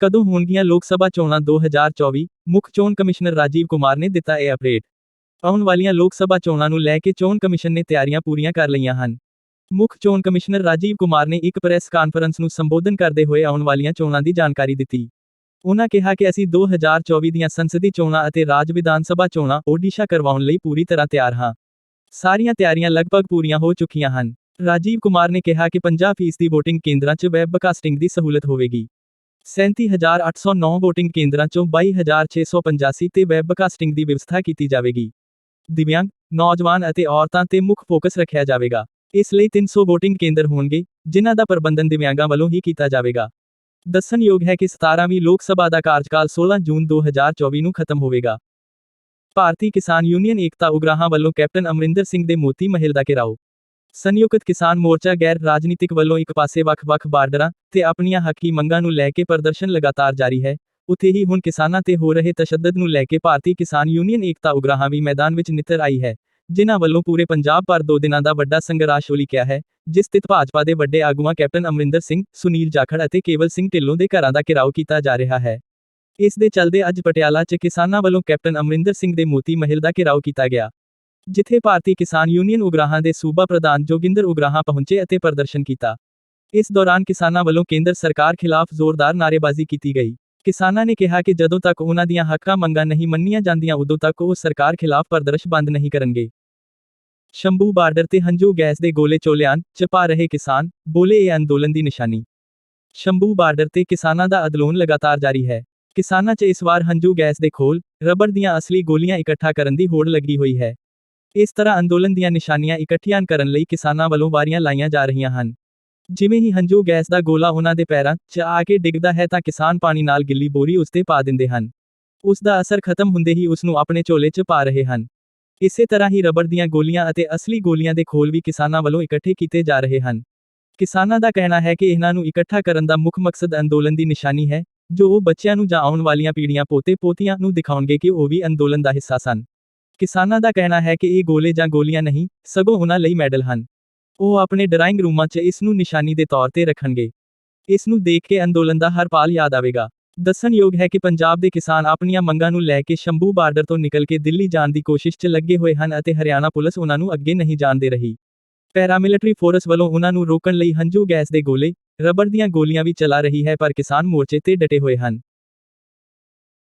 ਕਦੋਂ ਹੋਣਗੀਆਂ ਲੋਕ ਸਭਾ ਚੋਣਾਂ 2024 ਮੁੱਖ ਚੋਣ ਕਮਿਸ਼ਨਰ ਰਾਜੀਵ ਕੁਮਾਰ ਨੇ ਦਿੱਤਾ ਇਹ ਅਪਡੇਟ। ਆਉਣ ਵਾਲੀਆਂ ਲੋਕ ਸਭਾ ਚੋਣਾਂ ਨੂੰ ਲੈ ਕੇ ਚੋਣ ਕਮਿਸ਼ਨ ਨੇ ਤਿਆਰੀਆਂ ਪੂਰੀਆਂ ਕਰ ਲਈਆਂ ਹਨ। ਮੁੱਖ ਚੋਣ ਕਮਿਸ਼ਨਰ ਰਾਜੀਵ ਕੁਮਾਰ ਨੇ ਇੱਕ ਪ੍ਰੈਸ ਕਾਨਫਰੰਸ ਨੂੰ ਸੰਬੋਧਨ ਕਰਦੇ ਹੋਏ ਆਉਣ ਵਾਲੀਆਂ ਚੋਣਾਂ ਦੀ ਜਾਣਕਾਰੀ ਦਿੱਤੀ। ਉਨ੍ਹਾਂ ਕਿਹਾ ਕਿ ਅਸੀਂ 2024 ਦੀਆਂ ਸੰਸਦੀ ਚੋਣਾਂ ਅਤੇ ਰਾਜ ਵਿਧਾਨ ਸਭਾ ਚੋਣਾਂ ਓਡੀਸ਼ਾ ਕਰਵਾਉਣ ਲਈ ਪੂਰੀ ਤਰ੍ਹਾਂ ਤਿਆਰ ਹਾਂ। ਸਾਰੀਆਂ ਤਿਆਰੀਆਂ ਲਗਭਗ ਪੂਰੀਆਂ ਹੋ ਚੁੱਕੀਆਂ ਹਨ। ਰਾਜੀਵ ਕੁਮਾਰ ਨੇ ਕਿਹਾ ਕਿ 50% ਦੀ VOTING ਕੇਂਦਰਾਂ 'ਚ ਵੈਬਕਾਸਟਿੰਗ ਦੀ ਸਹੂਲਤ ਹੋਵੇਗੀ। 37809 VOTING ਕੇਂਦਰਾਂ 'ਚੋਂ 22685 ਤੇ ਵੈਬਕਾਸਟਿੰਗ ਦੀ ਵਿਵਸਥਾ ਕੀਤੀ ਜਾਵੇਗੀ। ਦਿਵਿਆਂਗ, ਨੌਜਵਾਨ ਅਤੇ ਔਰਤਾਂ ਤੇ ਮੁੱਖ ਫੋਕਸ ਰੱਖਿਆ ਜਾਵੇਗਾ। ਇਸ ਲਈ 300 VOTING ਕੇਂਦਰ ਹੋਣਗੇ, ਜਿਨ੍ਹਾਂ ਦਾ ਪ੍ਰਬੰਧਨ ਦਿਵਿਆਂਗਾਂ ਵੱਲੋਂ ਹੀ ਕੀਤਾ ਜਾਵੇਗਾ। ਦੱਸਣਯੋਗ ਹੈ ਕਿ 17ਵੀਂ ਲੋਕ ਸਭਾ ਦਾ ਕਾਰਜਕਾਲ 16 ਜੂਨ 2024 ਨੂੰ ਖਤਮ ਹੋਵੇਗਾ। ਭਾਰਤੀ ਕਿਸਾਨ ਯੂਨੀਅਨ ਏਕਤਾ ਉਗਰਾਹਾਂ ਵੱਲੋਂ ਕੈਪਟਨ ਅਮਰਿੰਦਰ ਸਿੰਘ ਦੇ ਮੋਤੀ ਮਹਿਲ ਦਾ ਘਿਰਾਓ। ਸੰਯੁਕਤ ਕਿਸਾਨ ਮੋਰਚਾ ਗੈਰ ਰਾਜਨੀਤਿਕ ਵੱਲੋਂ ਇੱਕ ਪਾਸੇ ਵੱਖ-ਵੱਖ ਬਾਰਡਰਾਂ ਤੇ ਆਪਣੀਆਂ ਹੱਕੀ ਮੰਗਾਂ ਨੂੰ ਲੈ ਕੇ ਪ੍ਰਦਰਸ਼ਨ ਲਗਾਤਾਰ ਜਾਰੀ ਹੈ। ਉੱਥੇ ਹੀ ਹੁਣ ਕਿਸਾਨਾਂ ਤੇ ਹੋ ਰਹੇ ਤਸ਼ੱਦਦ ਨੂੰ ਲੈ ਕੇ ਭਾਰਤੀ ਕਿਸਾਨ ਯੂਨੀਅਨ ਏਕਤਾ ਉਗਰਾਹਾਂ ਵੀ ਮੈਦਾਨ ਵਿੱਚ ਨਿੱਤਰ ਆਈ ਹੈ, ਜਿਨ੍ਹਾਂ ਵੱਲੋਂ ਪੂਰੇ ਪੰਜਾਬ ਪਰ ਦੋ ਦਿਨਾਂ ਦਾ ਵੱਡਾ ਸੰਘਰਸ਼ ਉਲੀਕਿਆ ਹੈ, ਜਿਸ ਸਥਿਤ ਭਾਜਪਾ ਦੇ ਵੱਡੇ ਆਗੂਆਂ ਕੈਪਟਨ ਅਮਰਿੰਦਰ ਸਿੰਘ, ਸੁਨੀਲ ਜਾਖੜ ਅਤੇ ਕੇਵਲ ਸਿੰਘ ਢਿੱਲੋਂ ਦੇ ਘਰਾਂ ਦਾ ਘਿਰਾਓ ਕੀਤਾ ਜਾ ਰਿਹਾ ਹੈ। ਇਸ ਦੇ ਚੱਲਦੇ ਅੱਜ ਪਟਿਆਲਾ 'ਚ ਕਿਸਾਨਾਂ ਵੱਲੋਂ ਕੈਪਟਨ ਅਮਰਿੰਦਰ ਸਿੰਘ ਦੇ ਮੋਤੀ ਮਹਿਲ ਦਾ ਘਿਰਾਓ ਕੀਤਾ ਗਿਆ। ਜਿੱਥੇ ਭਾਰਤੀ ਕਿਸਾਨ ਯੂਨੀਅਨ ਉਗਰਾਹਾਂ ਦੇ ਸੂਬਾ ਪ੍ਰਧਾਨ ਜੋਗਿੰਦਰ ਉਗਰਾਹਾਂ ਪਹੁੰਚੇ ਅਤੇ ਪ੍ਰਦਰਸ਼ਨ ਕੀਤਾ। ਇਸ ਦੌਰਾਨ ਕਿਸਾਨਾਂ ਵੱਲੋਂ ਕੇਂਦਰ ਸਰਕਾਰ ਖਿਲਾਫ ਜ਼ੋਰਦਾਰ ਨਾਅਰੇਬਾਜ਼ੀ ਕੀਤੀ ਗਈ। ਕਿਸਾਨਾਂ ਨੇ ਕਿਹਾ ਕਿ ਜਦੋਂ ਤੱਕ ਉਹਨਾਂ ਦੀਆਂ ਹੱਕਾਂ ਮੰਗਾਂ ਨਹੀਂ ਮੰਨੀਆਂ ਜਾਂਦੀਆਂ, ਉਦੋਂ ਤੱਕ ਉਹ ਸਰਕਾਰ ਖਿਲਾਫ ਪ੍ਰਦਰਸ਼ਨ ਬੰਦ ਨਹੀਂ ਕਰਨਗੇ। ਸ਼ੰਭੂ ਬਾਰਡਰ ਤੇ ਹੰਝੂ ਗੈਸ ਦੇ ਗੋਲੇ ਚੋਲਿਆਂ ਚ ਪਾ ਰਹੇ ਕਿਸਾਨ, ਬੋਲੇ ਇਹ ਅੰਦੋਲਨ ਦੀ ਨਿਸ਼ਾਨੀ। ਸ਼ੰਭੂ ਬਾਰਡਰ ਤੇ ਕਿਸਾਨਾਂ ਦਾ ਅੰਦੋਲਨ ਲਗਾਤਾਰ ਜਾਰੀ ਹੈ। ਕਿਸਾਨਾਂ 'ਚ ਇਸ ਵਾਰ ਹੰਝੂ ਗੈਸ ਦੇ ਖੋਲ, ਰਬੜ ਦੀਆਂ ਅਸਲੀ ਗੋਲੀਆਂ ਇਕੱਠਾ ਕਰਨ ਦੀ ਹੋੜ ਲੱਗੀ ਹੋਈ ਹੈ। ਇਸ ਤਰ੍ਹਾਂ ਅੰਦੋਲਨ ਦੀਆਂ ਨਿਸ਼ਾਨੀਆਂ ਇਕੱਠੀਆਂ ਕਰਨ ਲਈ ਕਿਸਾਨਾਂ ਵੱਲੋਂ ਵਾਰੀਆਂ ਲਾਈਆਂ ਜਾ ਰਹੀਆਂ ਹਨ। ਜਿਵੇਂ ਹੀ ਹੰਝੂ ਗੈਸ ਦਾ ਗੋਲਾ ਉਹਨਾਂ ਦੇ ਪੈਰਾਂ 'ਚ ਆ ਕੇ ਡਿੱਗਦਾ ਹੈ ਤਾਂ ਕਿਸਾਨ ਪਾਣੀ ਨਾਲ ਗਿੱਲੀ ਬੋਰੀ ਉਸ ਤੇ ਪਾ ਦਿੰਦੇ ਹਨ। ਉਸ ਦਾ ਅਸਰ ਖਤਮ ਹੁੰਦੇ ਹੀ ਉਸ ਨੂੰ ਆਪਣੇ ਝੋਲੇ 'ਚ ਪਾ ਰਹੇ ਹਨ। ਇਸੇ ਤਰ੍ਹਾਂ ਹੀ ਰਬੜ ਦੀਆਂ ਗੋਲੀਆਂ ਅਤੇ ਅਸਲੀ ਗੋਲੀਆਂ ਦੇ ਖੋਲ ਵੀ ਕਿਸਾਨਾਂ ਵੱਲੋਂ ਇਕੱਠੇ ਕੀਤੇ ਜਾ ਰਹੇ ਹਨ। ਕਿਸਾਨਾਂ ਦਾ ਕਹਿਣਾ ਹੈ ਕਿ ਇਹਨਾਂ ਨੂੰ ਇਕੱਠਾ ਕਰਨ ਦਾ ਮੁੱਖ ਮਕਸਦ ਅੰਦੋਲਨ ਦੀ ਨਿਸ਼ਾਨੀ ਹੈ, ਜੋ ਉਹ ਬੱਚਿਆਂ ਨੂੰ ਜਾਂ ਆਉਣ ਵਾਲੀਆਂ ਪੀੜ੍ਹੀਆਂ ਪੋਤੇ ਪੋਤੀਆਂ ਨੂੰ ਦਿਖਾਉਣਗੇ ਕਿ ਉਹ ਵੀ ਅੰਦੋਲਨ ਦਾ ਹਿੱਸਾ ਸਨ। ਕਿਸਾਨਾਂ ਦਾ ਕਹਿਣਾ ਹੈ ਕਿ ਇਹ ਗੋਲੇ ਜਾਂ ਗੋਲੀਆਂ ਨਹੀਂ, ਸਗੋਂ ਉਹਨਾਂ ਲਈ ਮੈਡਲ ਹਨ। ਉਹ ਆਪਣੇ ਡਰਾਇੰਗ ਰੂਮਾਂ 'ਚ ਇਸ ਨੂੰ ਨਿਸ਼ਾਨੀ ਦੇ ਤੌਰ ਤੇ ਰੱਖਣਗੇ। ਇਸ ਨੂੰ ਦੇਖ ਕੇ ਅੰਦੋਲਨ ਦਾ ਹਰ ਪਾਲ ਯਾਦ ਆਵੇਗਾ। ਦੱਸਣਯੋਗ ਹੈ ਕਿ ਪੰਜਾਬ ਦੇ ਕਿਸਾਨ ਆਪਣੀਆਂ ਮੰਗਾਂ ਨੂੰ ਲੈ ਕੇ ਸ਼ੰਭੂ ਬਾਰਡਰ ਤੋਂ ਨਿਕਲ ਕੇ ਦਿੱਲੀ ਜਾਣ ਦੀ ਕੋਸ਼ਿਸ਼ 'ਚ ਲੱਗੇ ਹੋਏ ਹਨ ਅਤੇ ਹਰਿਆਣਾ ਪੁਲਿਸ ਉਹਨਾਂ ਨੂੰ ਅੱਗੇ ਨਹੀਂ ਜਾਣ ਦੇ ਰਹੀ। ਪੈਰਾਮਿਲਟਰੀ ਫੋਰਸ ਵੱਲੋਂ ਉਹਨਾਂ ਨੂੰ ਰੋਕਣ ਲਈ ਹੰਝੂ ਗੈਸ ਦੇ ਗੋਲੇ, ਰਬੜ ਦੀਆਂ ਗੋਲੀਆਂ ਵੀ ਚਲਾ ਰਹੀ ਹੈ ਪਰ ਕਿਸਾਨ ਮੋਰਚੇ ਤੇ ਡਟੇ ਹੋਏ ਹਨ।